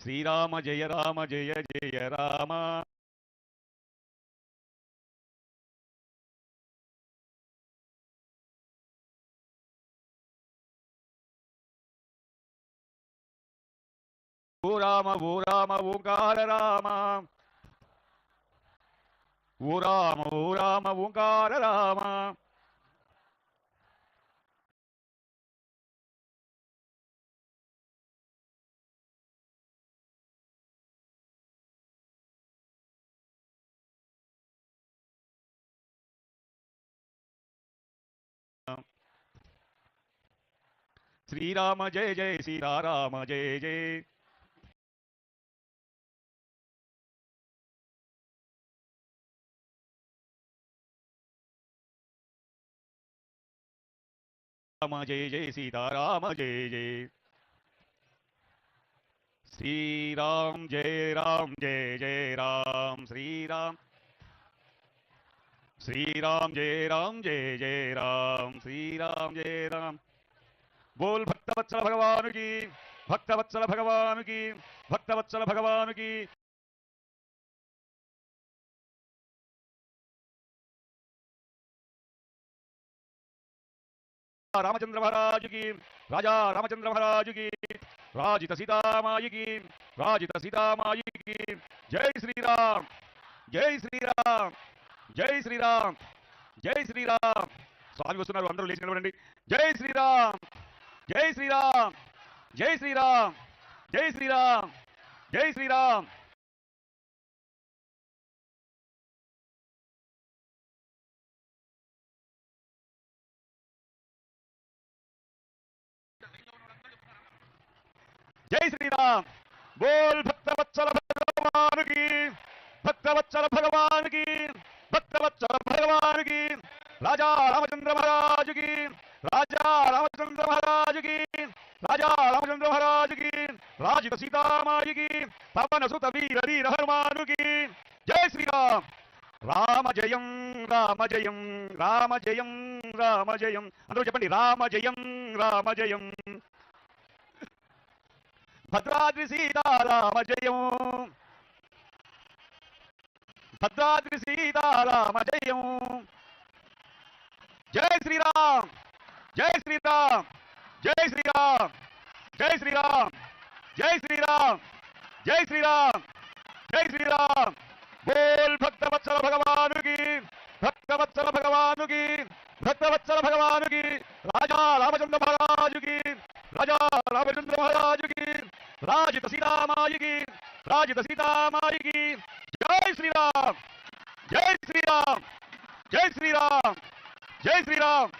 శ్రీరామ జయ రామ జయ జయ రామ. ఓ రామ ఓ రామ ఓంకార రామ. ఓ రామ ఓ రామ ఓంకార రామ. श्री राम जय जय सीता राम जय जय। राम जय जय सीताराम जय जय। श्री राम जय राम जय जय राम श्री राम श्री राम जय राम जय जय राम। श्री राम जय राम। బోల్ భక్తవత్సల భగవానుకి భక్తవత్సల భగవానుకి భక్తవత్సల భగవానుకి. రామచంద్ర మహారాజుకి రాజా రామచంద్ర మహారాజుకి రాజిత సీతామాయికి రాజిత సీతామాయికి. జై శ్రీరామ్ జై శ్రీరామ్ జై శ్రీరామ్ జై శ్రీరామ్. స్వామి వస్తున్నారు అందరూ లేచి నిలబడండి. జై శ్రీరామ్. जय श्री राम जय श्री राम जय श्री राम जय श्री राम जय श्री राम बोल भक्त वत्सल भगवान की, भक्त वत्सल भगवान की, भक्त वत्सल भगवान की, राजा रामचंद्र महाराज की। రాజా రామచంద్ర మహారాజుకి రాజా రామచంద్ర మహారాజుకి రాజిత సీతామాయికి పవన సుత వీర వీర హనుమానుకి. జై శ్రీరామ్. రామ జయం రామ జయం రామ జయం రామ జయం. అందరూ చెప్పండి రామ జయం రామ జయం. భద్రాద్రి సీతారామ జయం. భద్రాద్రి సీతారామ జయం. జై శ్రీరామ్. जय श्री राम जय श्री राम जय श्री राम जय श्री राम जय श्री राम जय श्री राम बोल भक्तवत्सल भगवान की भक्तवत्सल भगवान की भक्तवत्सल भगवान की राजा रामचंद्र महाराज की राजा रामचंद्र महाराज की राज सीता माई की राज सीता माई की जय श्री राम जय श्री राम जय श्री राम जय श्री राम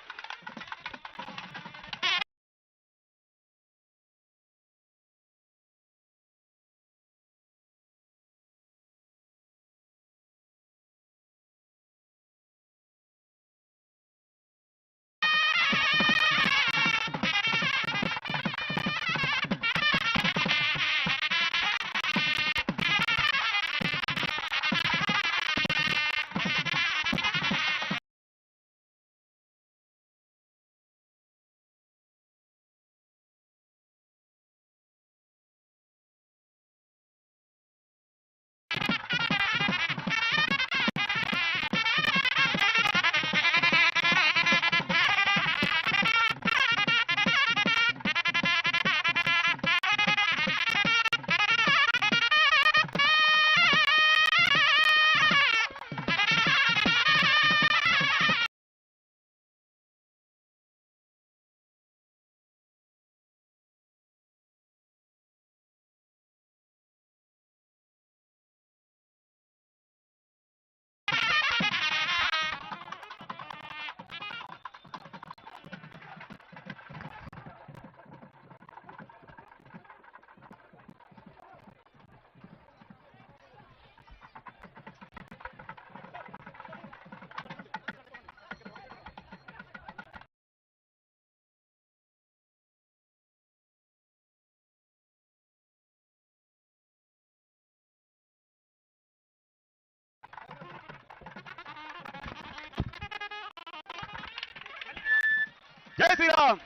జై శ్రీరామ్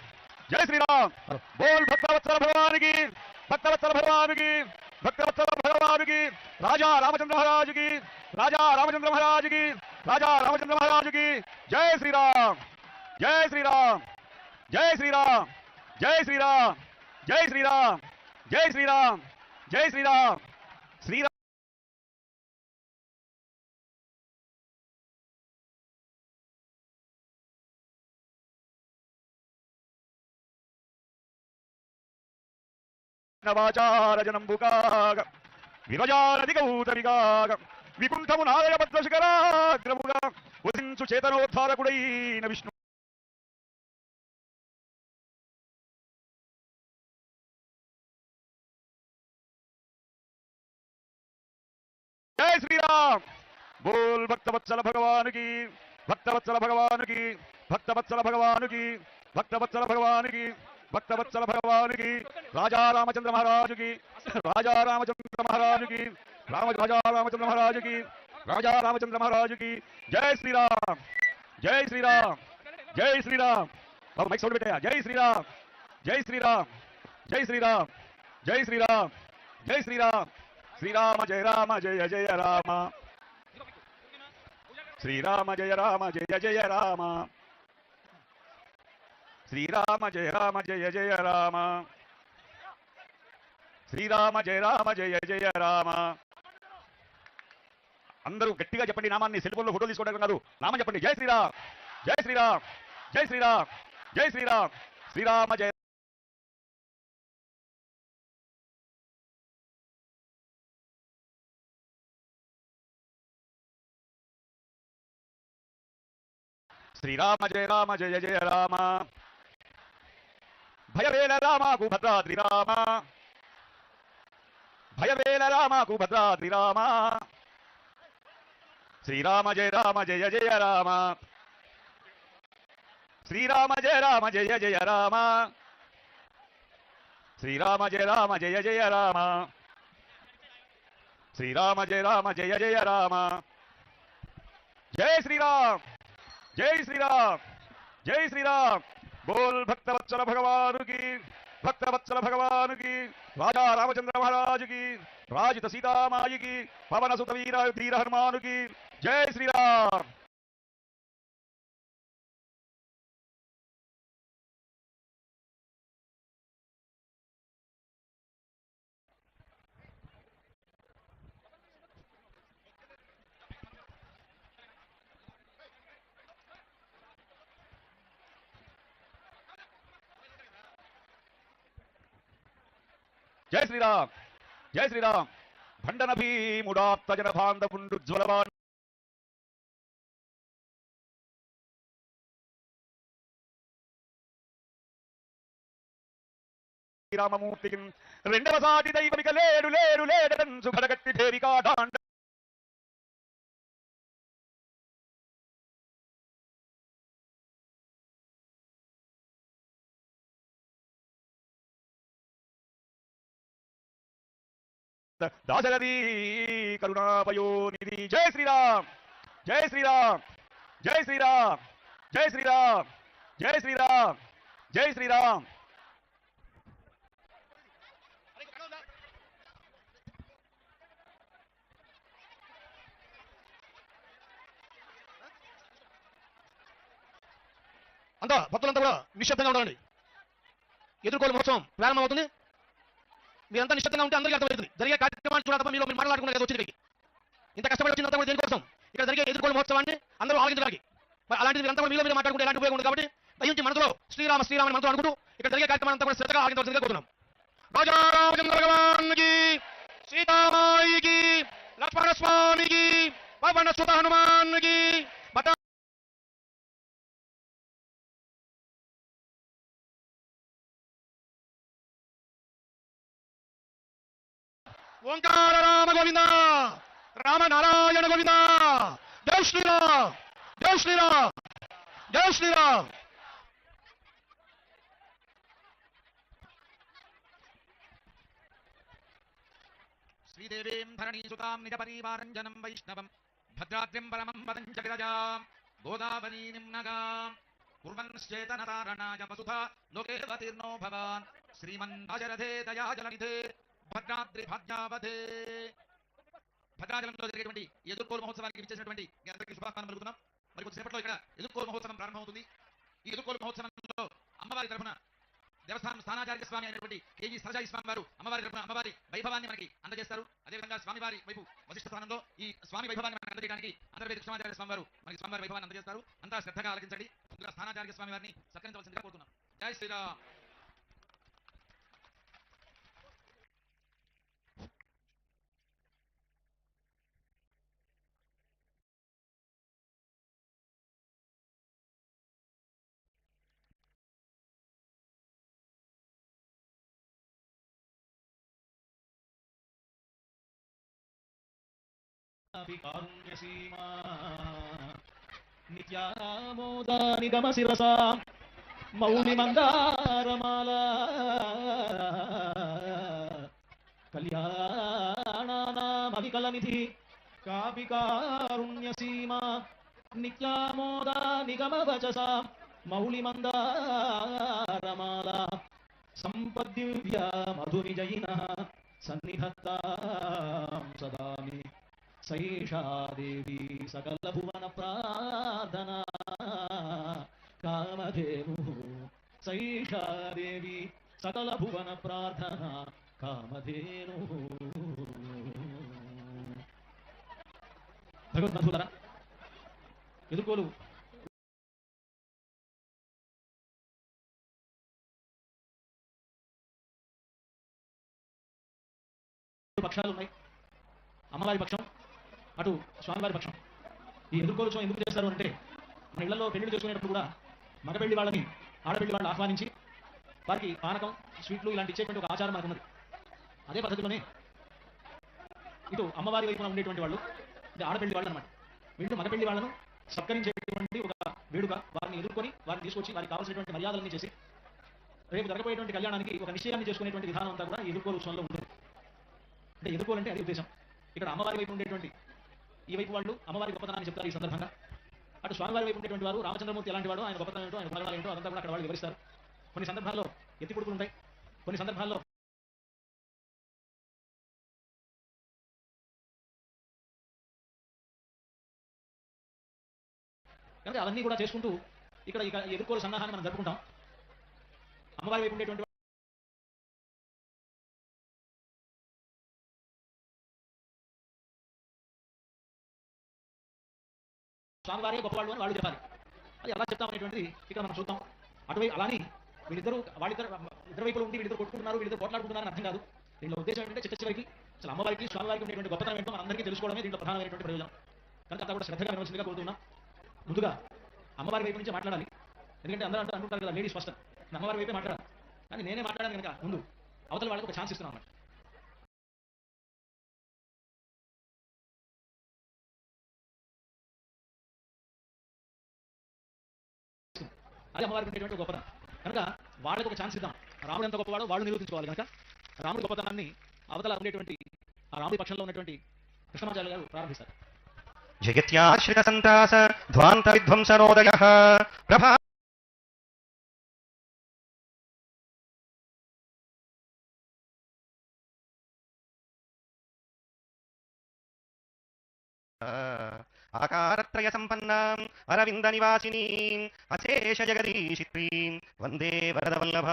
జై శ్రీరామ్ బోల్ భక్తవత్సల భగవానికి భక్తవత్సల భగవానికి భక్తవత్సల భగవానికి రాజా రామచంద్ర మహారాజుకి రాజా రామచంద్ర మహారాజుకి రాజా రామచంద్ర మహారాజుకి జై శ్రీరామ్ జై శ్రీరామ్ జై శ్రీరామ్ జై శ్రీరామ్ జై శ్రీరామ్ జై శ్రీరామ్ జై శ్రీరామ్ శ్రీరామ్ నవాచారజనంబుకాగ విరజారధికౌతరిగాగ వికుంఠము నాదయ పద్మశిఖరాగ్రముగా చేతనోద్ధారకుడైన విష్ణు. జయ శ్రీరామ్! బోల్ భక్తవత్సల భగవానికి భక్తవత్సల భగవానికి భక్తవత్సల భగవానికి భక్తవత్సల భగవానికి. భక్తవత్సల భగవానికి రాజా రామచంద్ర మహారాజుకి రాజా రామచంద్ర మహారాజుకి రామ రాజా రామచంద్ర మహారాజుకి రాజా రామచంద్ర మహారాజుకి జై శ్రీరామ్ జై శ్రీరామ్ జై శ్రీరామ్ బాబు మైక్ సౌండ్ పెట్టాయా జై శ్రీరామ్ జై శ్రీరామ్ జై శ్రీరామ్ జై శ్రీరామ్ జై శ్రీరామ్ శ్రీరామ జయ రామ జయ జయ రామ శ్రీరామ జయ రామ జయ జయ రామ శ్రీరామ జయ రామ జయ జయ రామ. శ్రీరామ జయ రామ జయ జయ రామ. అందరూ గట్టిగా చెప్పండి నామాన్ని సెల్ఫోన్లో ఫోటో తీసుకోవడానికి ఉన్నారు. నామం చెప్పండి జై శ్రీరామ్ జై శ్రీరామ్ జై శ్రీరామ్ జై శ్రీరామ్ శ్రీరామ జయ శ్రీరామ జయ రామ జయ జయ రామ. భయవేల రామాకు భద్రాద్రి రామ. భయవేల రామాకు భద్రాద్రి రామ. శ్రీరామ జయ రామ జయ జయ రామ. శ్రీరామ జయ రామ జయ జయ రామ. శ్రీరామ జయ రామ జయ జయ రామ. శ్రీరామ జయ రామ జయ జయ రామ. జయ శ్రీరామ్. జై శ్రీరామ్. జై శ్రీరామ్. బోల్ భక్తవత్సల భగవానుకి భక్తవత్సల భగవానుకి రాజా రామచంద్ర మహారాజుకి రాజిత సీతామాయికి పవన సుత వీర ధీర హనుమానుకి జై శ్రీరామ్ జై శ్రీరామ్. జై శ్రీరామ్. భండన భీముడాప్తజన బాంధవుండు జ్వలవాన్ శ్రీరామమూర్తికి రెండవ సాటి దైవమిక లేడు లేడు లేడరంచు భడగట్టి భేరికాడాండ దాశరథి కరుణాపయోనిధి. జై శ్రీరామ్! జై శ్రీరామ్! జై శ్రీరామ్! జై శ్రీరామ్! జై శ్రీరామ్! జై శ్రీరామ్! అంతా భక్తులంతా కూడా నిశ్శబ్దంగా ఉండండి ఎదుర్కోలు మహోత్సవం. ప్రారంభమవుతుంది. మీరంతా నిశ్శబ్దంగా ఉంటే అందరికీ అర్థమవుతుంది. జరిగే కార్యక్రమాన్ని చూడాలి తప్ప మీరు మీరు మాట్లాడుకున్నారు కదా వచ్చింది ఇంత కష్టపడి వచ్చిందంతా కూడా దేనికోసం ఇక్కడ జరిగే ఎదుర్కోలు మహోత్సవాన్ని అందరూ ఆలోచించడానికి మరి అలాంటిది మీరంతా కూడా మీలో మీరు మాట్లాడుకుంటే ఎలాంటి ఉపయోగం ఉంది కాబట్టి దయించి మనసులో శ్రీరామ శ్రీరామ మనతో అనుకుంటూ ఇక్కడ జరిగే కార్యక్రమాన్ని అంతా కూడా శ్రద్ధగా ఆలోచించవలసిందిగా కోరుతున్నాం. రాజా భగవాన్కి సీతామాయికి లక్ష్మణ స్వామికి పవన సుత హనుమాన్కి ఓంకార రామ గోవింద రామ నారాయణ గోవింద. జై శ్రీరామ్ జై శ్రీరామ్ జై శ్రీరామ్. శ్రీదేవీం ధరణీసుతాం నిజ వైష్ణవం భద్రాద్రిం పరమం పదం జగరజాం గోదావరీ నిమ్నగాం కుర్వన్శ్చేతనతారణాయ వసుధా లోకేవతీర్ణో భవాన్. శ్రీమన్ భజరథే దయాజలనిధే భద్రాద్రి భాగ్యావధే. భద్రాచలంలో జరిగేటువంటి ఎదుర్కోలు మహోత్సవానికి ఇచ్చేసినటువంటి అందరికీ శుభాకాంక్షలు పలుకుతున్నాం మరి కొద్దిసేపట్లో ఇక్కడ ఎదుర్కోలు మహోత్సవం ప్రారంభమవుతుంది. ఈ ఎదుర్కోలు మహోత్సవంలో అమ్మవారి తరఫున దేవస్థానం స్థానాచార్య స్వామి అయినటువంటి కేజీ సరజాయి స్వామి వారు అమ్మవారి తరఫున అమ్మవారి వైభవాన్ని మనకి అందజేస్తారు. అదేవిధంగా స్వామివారి వైపు వశిష్ఠ స్థానంలో ఈ స్వామి వైభవాన్ని మనకి అందజేయడానికి అంతర్వేది కృష్ణాచార్య స్వామి వారు మనకి స్వామివారి వైభవాన్ని అందజేస్తారు. అంతా శ్రద్ధగా ఆలకించండి. ముందుగా స్థానాచార్య స్వామి వారిని సత్కరించవలసిందిగా కోరుతున్నాం. జై శ్రీరామ్. కారుణ్యసీమా నిత్యామోదాని గమ శిరసా మౌని మందారమాల కళ్యాణానామవికలనిధి. కాపి కారుణ్యసీమా నిత్యామోదా నిగమ వచసా మౌలి మందారమాల సంపద్దివ్య మధుని జయిన సన్నిధత్తాం సదా సైషాదేవి సకల భువన ప్రార్థన కామధేను సైషాదేవి సకల భువన ప్రార్థన కామధేను భగవద్బంధువులరా ఎదుర్కోలు. పక్షాలు ఉన్నాయి. అమ్మవారి పక్షం. అటు స్వామివారి పక్షం. ఈ ఎదుర్కోవచ్చు ఎందుకు చేస్తారు అంటే మన ఇళ్ళలో పెళ్ళిళ్ళు చేసుకునేటప్పుడు కూడా మగపెళ్ళి వాళ్ళని ఆడపెళ్ళి వాళ్ళని ఆహ్వానించి వారికి పానకం స్వీట్లు ఇలాంటి ఇచ్చేటువంటి ఒక ఆచారం మనకు ఉన్నది అదే పద్ధతిలోనే ఇటు అమ్మవారి వైపున ఉండేటువంటి వాళ్ళు ఇది ఆడపెళ్ళి వాళ్ళు అనమాట వీళ్ళు మగపెళ్ళి వాళ్ళను సత్కరించేటువంటి ఒక వేడుక వారిని ఎదుర్కొని వారిని తీసుకొచ్చి వారికి కావాల్సినటువంటి మర్యాదలన్నీ చేసి రేపు జరగబోయేటువంటి కళ్యాణానికి ఒక నిశ్చయాన్ని చేసుకునేటువంటి విధానం అంతా కూడా ఈ ఎదుర్కోలు ఉత్సవంలో ఉంటుంది. అంటే ఎదుర్కోవాలంటే అది ఉద్దేశం. ఇక్కడ అమ్మవారి వైపు ఉండేటువంటి ఈ వైపు వాళ్ళు అమ్మవారి గొప్పతనాన్ని చెప్తారు ఈ సందర్భంగా. అటు స్వామివారి వైపు ఉండేటువంటి వారు రామచంద్రమూర్తి ఎలాంటి వాడు ఆయన గొప్పతనం ఏంటో ఆయన గుణగణాలు ఏంటో అదంతా కూడా అక్కడ వాళ్ళు వివరిస్తారు. కొన్ని సందర్భాల్లో ఎత్తి కొడుకులు ఉంటాయి. కొన్ని సందర్భాల్లో కనుక అవన్నీ కూడా చేసుకుంటూ ఇక్కడ ఇక ఎదుర్కోలు సన్నాహాన్ని మనం జరుపుకుంటాం. అమ్మవారి వైపు ఉండేటువంటి స్వామివారే గొప్పవాళ్ళు అని వాళ్ళు చెప్పాలి. అది ఎలా చెప్తామనేటువంటిది ఇక్కడ మనం చూద్దాం. అటువై అలానే వీళ్ళిద్దరూ వాళ్ళిద్దరు ఇద్దరు వైపులు ఉండి వీళ్ళిద్దరు కొట్టుకుంటున్నారు వీళ్ళిద్దరు పోట్లాడుకుంటున్నారని అర్థం కాదు. దీనిలో ఉద్దేశం ఏంటంటే చిట్ట చివరికి అసలు అమ్మవారికి స్వామివారికి ఉండేటువంటి గొప్పతనం ఏంటో మనందరికీ తెలుసుకోవడమే దీంట్లో ప్రధానమైనటువంటి ప్రయోజనం. కనుక అంతా కూడా శ్రద్ధగా వినవలసిందిగా కోరుతున్నా. ముందుగా అమ్మవారి వైపు నుంచి మాట్లాడాలి. ఎందుకంటే అందరూ అంటూ అనుకుంటారు కదా లేడీస్ ఫస్ట్ అమ్మవారి వైపే మాట్లాడాలి. కానీ నేనే మాట్లాడాను కనుక ముందు. అవతల వాళ్ళకి ఒక ఛాన్స్ ఇస్తున్నాను అన్నమాట. అది అమ్మవారికి ఉండేటువంటి గొప్పతనం. కనుక వాళ్ళకి ఒక ఛాన్స్ ఇద్దాం. రాముడు ఎంత గొప్పవాడో వాళ్ళు నిరూపించుకోవాలి కనుక. రాముడి గొప్పతనాన్ని అవతల ఉండేటువంటి ఆ రాముడి పక్షంలో ఉన్నటువంటి కృష్ణమాచార్య గారు ప్రారంభిస్తారు. జగత్యాశ్రిత సంతాస ధ్వాంత విధ్వంసనోదయ ప్రభా Uh... ఆకారత్రయ సంపన్నాం అరవింద నివాసినీం అశేష జగదీశిత్రీం వందే వరదవల్లభ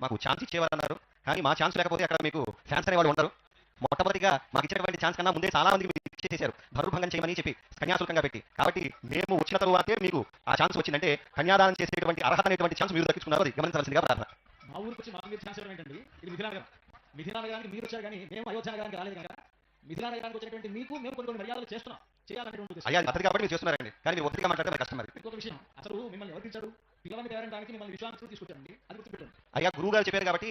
మాకు ఛాన్స్ ఇచ్చేవారన్నారు కానీ మా ఛాన్స్ లేకపోతే అక్కడ మీకు ఫ్యాన్స్ అనేవాళ్ళు ఉంటారు మొట్టమొదటిగా మాకు ఇచ్చినటువంటి ఛాన్స్ కన్నా ముందే చాలా మందికి ఇచ్చేసేశారు భరుభంగం చేయమని చెప్పి కన్యాశుల్కంగా పెట్టి. కాబట్టి మేము వచ్చిన తరువాతే మీకు ఆ ఛాన్స్ వచ్చిందంటే కన్యాదానం చేసేటువంటి అర్హత అనేటువంటి ఛాన్స్ మీరు దక్కించుకున్నారు అది గమనించవలసిందిగా ప్రార్థన. మా ఊరికి వచ్చి మా మీరు ఛాన్స్ ఇవ్వడం ఏంటండి? ఇది మిథిలానగరం మిథిలానగరానికి మీరు వచ్చారు కానీ మేము అయోధ్య నగరానికి రాలేదు మిథిలానగరానికి వచ్చినటువంటి మీకు మేము కొన్ని కొన్ని మర్యాదలు చేస్తున్నాం. చేయాలనేటువంటి. అయ్యా అతని కాబట్టి మీరు చేస్తున్నారండి. కానీ మీరు ఒత్తిడిగా మాట్లాడితే కష్టం మరి. ఇంకొక విషయం. అసలు మిమ్మల్ని ఎవరు పిలిచారు పిల్లలని పేరంటానికి మిమ్మల్ని తీసుకొచ్చారండి. అది గుర్తుపెట్టండి అయ్యా గురువు గారు చెప్పారు కాబట్టి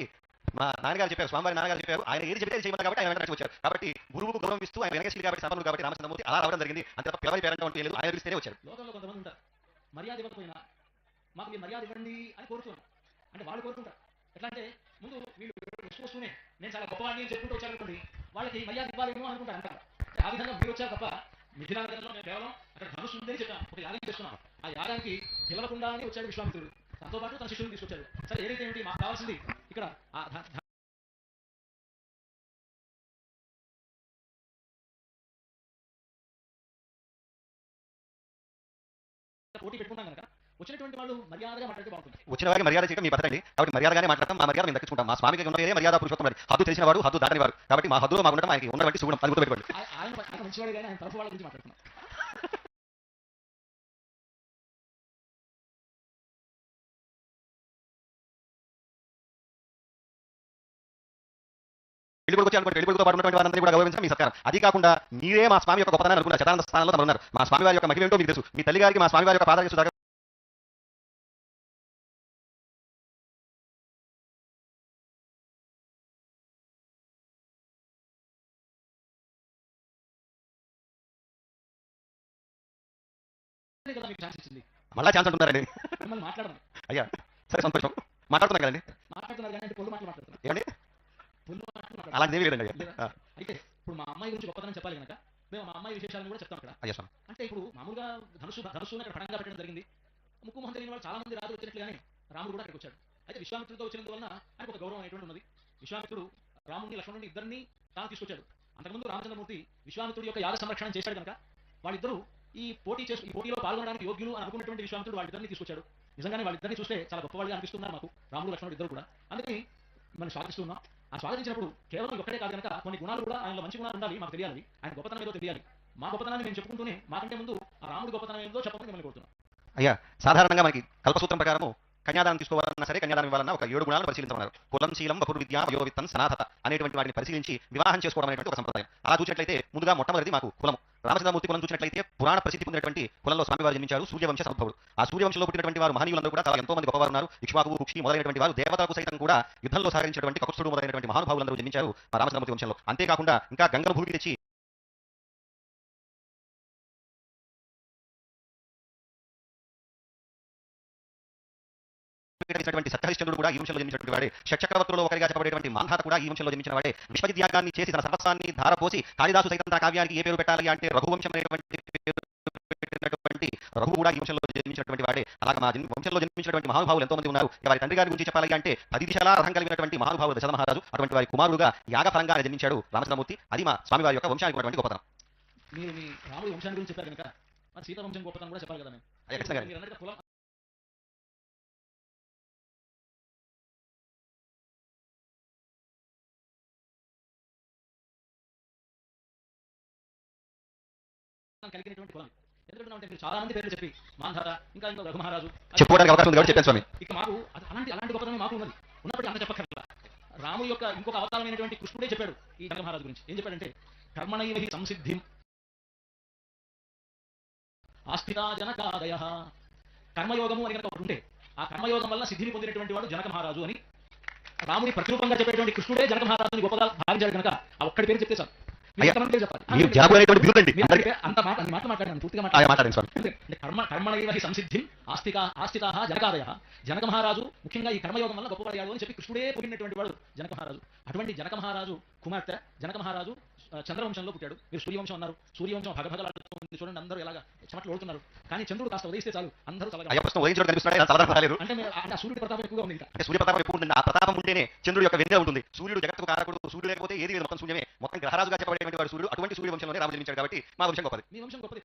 మా నాన్నగారు చెప్పారు స్వామివారి నాన్నగారు చెప్పారు ఆయన ఏది చెప్తే చేయమని కాబట్టి ఆయన వెంటనే వచ్చారు. కాబట్టి గురువుకు గౌరవం ఇస్తూ ఆయన వెనకశ్రీ కాబట్టి సభలు కాబట్టి రామచంద్రమూర్తి అలా రావడం జరిగింది. అంత తప్ప ఎవరి పేరంటే ఉంటే లేదు ఆయన పిలిస్తేనే వచ్చారు. లోకంలో కొంతమంది ఉంటారు. మర్యాద ఇవ్వకపోయినా మాకు మీరు మర్యాద ఇవ్వండి అని కోరుతున్నాం అంటే వాళ్ళు కోరుకుంటారు. ఎట్లా అంటే ముందు వీళ్ళు వస్తూ వస్తూనే నేను చాలా గొప్పవాడిని అని చెప్పుకుంటూ వచ్చారనుకోండి వాళ్ళకి మర్యాద ఇవ్వాలేమో అనుకుంటారు అంటారు ఆ విధంగా మీరు వచ్చారు తప్ప మిథిలానగరంలో నేను కేవలం అక్కడ ధనుసు ఉందని చెప్పాను ఒక యాగం చేస్తున్నాం. ఆ యాగానికి పిలవకుండానే వచ్చాడు విశ్వామిత్రుడు. తనతో పాటు తన శిష్యులను తీసుకొచ్చాడు. సరే ఏదైతే ఏమిటి? మాకు కావాల్సింది ఇక్కడ. ఆ ధ- ధ- పోటీ పెట్టుకున్నాం కనుక వచ్చినటువంటి వాళ్ళు మర్యాదగా మాట్లాడితే బాగుంటుంది. వచ్చిన వారికి మర్యాద చేయడం మీ పద్ధతి కాబట్టి మర్యాదగానే మాట్లాడతాం మా మర్యాద మేము దక్కించుకుంటాం మా స్వామికి ఉన్న పేరే మర్యాద పురుషోత్తం మరి హద్దు తెలిసిన వాడు హద్దు దాటని వారు కాబట్టి మా హద్దులో మాకు ఉండడం ఆయనకి ఉన్నటువంటి సుగుణం అది గుర్తుపెట్టుకోండి. ఆ- ఆయన ఆయన మంచివాడు కానీ ఆయన తరఫు వాళ్ళ గురించి మాట్లాడుతున్నాం పెళ్ళి కొడుకు వచ్చి పెళ్ళి కొడుకుతో పాటు ఉన్నటువంటి వారందరినీ కూడా గౌరవించడం మీ సత్కారం. అది కాకుండా మీరే మా స్వామి యొక్క గొప్పతనాన్ని అనుకున్న శతానంద స్థానంలో తమరు ఉన్నారు. మా స్వామి వారి యొక్క మహిమ ఏంటో మీకు తెలుసు. మీ తల్లి గారికి మా స్వామి వారి యొక్క పాదాలు మళ్ళా ఛాన్స్ మాట్లాడడం అయ్యా సరే సంతోషం. మాట్లాడుతున్నాం కదండి. ఏమండి? ఆ, అయితే ఇప్పుడు మా అమ్మాయి గురించి గొప్పతనం చెప్పాలి కనుక మేము మా అమ్మాయి విశేషాలను కూడా చెప్తాం అక్కడ. అంటే ఇప్పుడు మామూలుగా ధనుసు ధనుసు అక్కడ పడంగా పెట్టడం జరిగింది. ముక్కు మొహం తెలియని వాళ్ళు చాలా మంది రాజు వచ్చినట్లుగానే రాముడు కూడా అక్కడికి వచ్చాడు. అయితే విశ్వామిత్రుడితో వచ్చినందువలన ఆయనకు ఒక గౌరవం అనేటువంటి ఉన్నది. విశ్వామిత్రుడు రాముడిని లక్ష్మణుడిని ఇద్దరిని తాను తీసుకొచ్చాడు. అంతకుముందు రామచంద్రమూర్తి విశ్వామిత్రుడి యొక్క యాగ సంరక్షణ చేశాడు కనుక వాళ్ళిద్దరూ ఈ పోటీ చేసి ఈ పోటీలో పాల్గొనడానికి యోగ్యులు అని అనుకున్నటువంటి విశ్వామిత్రుడు వాళ్ళిద్దరిని తీసుకొచ్చాడు. నిజంగానే వాళ్ళిద్దరిని చూస్తే చాలా గొప్పవాళ్ళుగా అనిపిస్తున్నారు మాకు రాముడు లక్ష్మణుడు ఇద్దరు కూడా. అందుకని మనం స్వాగతిస్తున్నాం ఆ స్వాగతించినప్పుడు కేవలం ఒక్కటే కాదు కనుక కొన్ని గుణాలు కూడా ఆయనలో మంచి గుణాలు ఉండాలి మాకు తెలియాలి. ఆయన గొప్పతనం ఏదో తెలియాలి. మా గొప్పతనాన్ని మేము చెప్పుకుంటూనే మాకంటే ముందు ఆ రాముడి గొప్పతనం ఏదో చెప్పమని మిమ్మల్ని కోరుతున్నాం. అయ్యా సాధారణంగా మనకి కల్పసూత్రం ప్రకారము కన్యాదానం తీసుకోవాలన్నా సరే కన్యాదానం ఇవ్వాలన్నా ఒక ఏడు గుణాలను పరిశీలించమన్నారు. కులం శీలం బహుర్ విద్య వయోవిత్తం సనాథత అనేటువంటి వాటిని పరిశీలించి వివాహం చేసుకోవడం అనేటువంటి ఒక సంప్రదాయం. అలా చూసినట్లయితే ముందుగా మొట్టమొదటిది మాకు కులం రామచంద్రమూర్తి కులం చూసినట్లయితే పురాణ ప్రసిద్ధి పొందినటువంటి కులంలో స్వామివారు జన్మించారు సూర్యవంశ సంభవుడు ఆ సూర్యవంశంలో పుట్టినటువంటి వారు మహనీయులందరూ కూడా చాలా ఎంతో మంది గొప్పవారు ఉన్నారు. ఇక్ష్వాకు కుక్షి మొదలైనటువంటి వారు దేవతలకు సైతం కూడా యుద్ధంలో సహకరించినటువంటి కక్షుడు మొదలైనటువంటి మహానుభావులందరూ జన్మించారు రామచంద్రమూర్తి వంశంలో. అంతేకాకుండా ఇంకా గంగను భూమికి తెచ్చి ఇచ్చినటువంటి సత్యహరిశ్చంద్రుడు కూడా ఈ వంశంలో జన్మించినటువంటి వాడే. షట్చక్రవర్తులలో ఒకరిగా చెప్పబడేటువంటి మాంధాత కూడా ఈ వంశంలో జన్మించిన వాడే. విశ్వవిద్యాగాన్ని చేసి తన సర్వస్వాన్ని ధారపోసి కాళిదాసు సైతం తన కావ్యానికి ఏ పేరు పెట్టాలి అంటే రఘువంశం అనేటువంటి పేరు పెట్టినటువంటి రఘు కూడా ఈ వంశంలో జన్మించినటువంటి వాడే. అలాగే మా వంశంలో జన్మించినటువంటి మహానుభావులు ఎంతో మంది ఉన్నారు వారి తండ్రి గారి గురించి చెప్పాలి అంటే పది దిశలా అర్హం కలిగినటువంటి మహానుభావుడు దశరథ మహారాజు అటువంటి వారి కుమారుడుగా యాగఫలంగా జన్మించాడు రామచంద్రమూర్తి. అది మా స్వామివారి యొక్క వంశానికి ఉన్నటువంటి గొప్పతనం. మీరు మీ రాముడి వంశాన్ని గురించి చెప్పారు కనుక? మరి సీత వంశం గొప్పతనం కూడా చెప్పాలి కదా మేము కలిగినటువంటి కులం. ఎందుకంటే మీరు చాలా మంది పేర్లు చెప్పి మాంధాత ఇంకా ఇంకా రఘు మహారాజు చెప్పుకోవడానికి అవకాశం ఉంది కాబట్టి చెప్పాను స్వామి ఇక మాకు అలాంటి అలాంటి గొప్పతనం మాకు ఉన్నది. ఉన్నప్పటికీ అంత చెప్పక్కర్లా. రాముడి యొక్క ఇంకొక అవతారమైనటువంటి కృష్ణుడే చెప్పాడు ఈ జనక మహారాజు గురించి. ఏం చెప్పాడంటే కర్మణైవ సంసిద్ధిం ఆస్థితా జనకాదయ. కర్మయోగము అని కనుక ఒకటి ఉంటే ఆ కర్మయోగం వల్ల సిద్ధిని పొందినటువంటి వాడు జనక మహారాజు అని రాముడి ప్రతిరూపంగా చెప్పేటువంటి కృష్ణుడే జనక మహారాజుని గొప్పగా భావించాడు కనుక ఆ ఒక్కడి పేరు చెప్తే చాలు. మీరు జనకు అనేటువంటి అంత మాట మాట్లాడాను పూర్తిగా మాట్లాడాను స్వామి. కర్మ కర్మణైవ హి సంసిద్ధిం ఆస్తిక ఆస్థితా జనకాదయ. జనక మహారాజు ముఖ్యంగా ఈ కర్మయోగం వల్ల గొప్పపడయాడు అని చెప్పి కృష్ణుడే పొగిడినటువంటి వాడు జనక మహారాజు. అటువంటి జనక మహారాజు కుమార్తె జనక మహారాజు చంద్రవంశంలో పుట్టాడు. మీరు సూర్యవంశం అన్నారు. సూర్యవంశం భగభగలాడుతుంది చూడండి అందరూ ఎలాగా చెమటలు ఓడుతున్నారు కానీ చంద్రుడు కాస్త ఉదయిస్తే చాలు. అందరూ ప్రశ్న ఉదయించడం కనిపిస్తున్నాడు. అంటే అంటే సూర్యుడి ప్రతాపం ఎక్కువగా ఉంది అంటే సూర్యప్రతాపం ఎక్కువ ఉంటుంది? ఆ ప్రతాపం ఉంటేనే చంద్రుడు యొక్క వెన్నెల ఉంటుంది. సూర్యుడు జగత్తుకు కారకుడు సూర్యుడు లేకపోతే ఏది లేదు. మొత్తం శూన్యమే మొత్తం గ్రహరాజుగా చెప్పబడేటువంటి వాడు సూర్యుడు. అటువంటి సూర్య వంశంలోనే రాము జన్మించాడు కాబట్టి మా వంశం గొప్పది. మీ వంశం గొప్పది.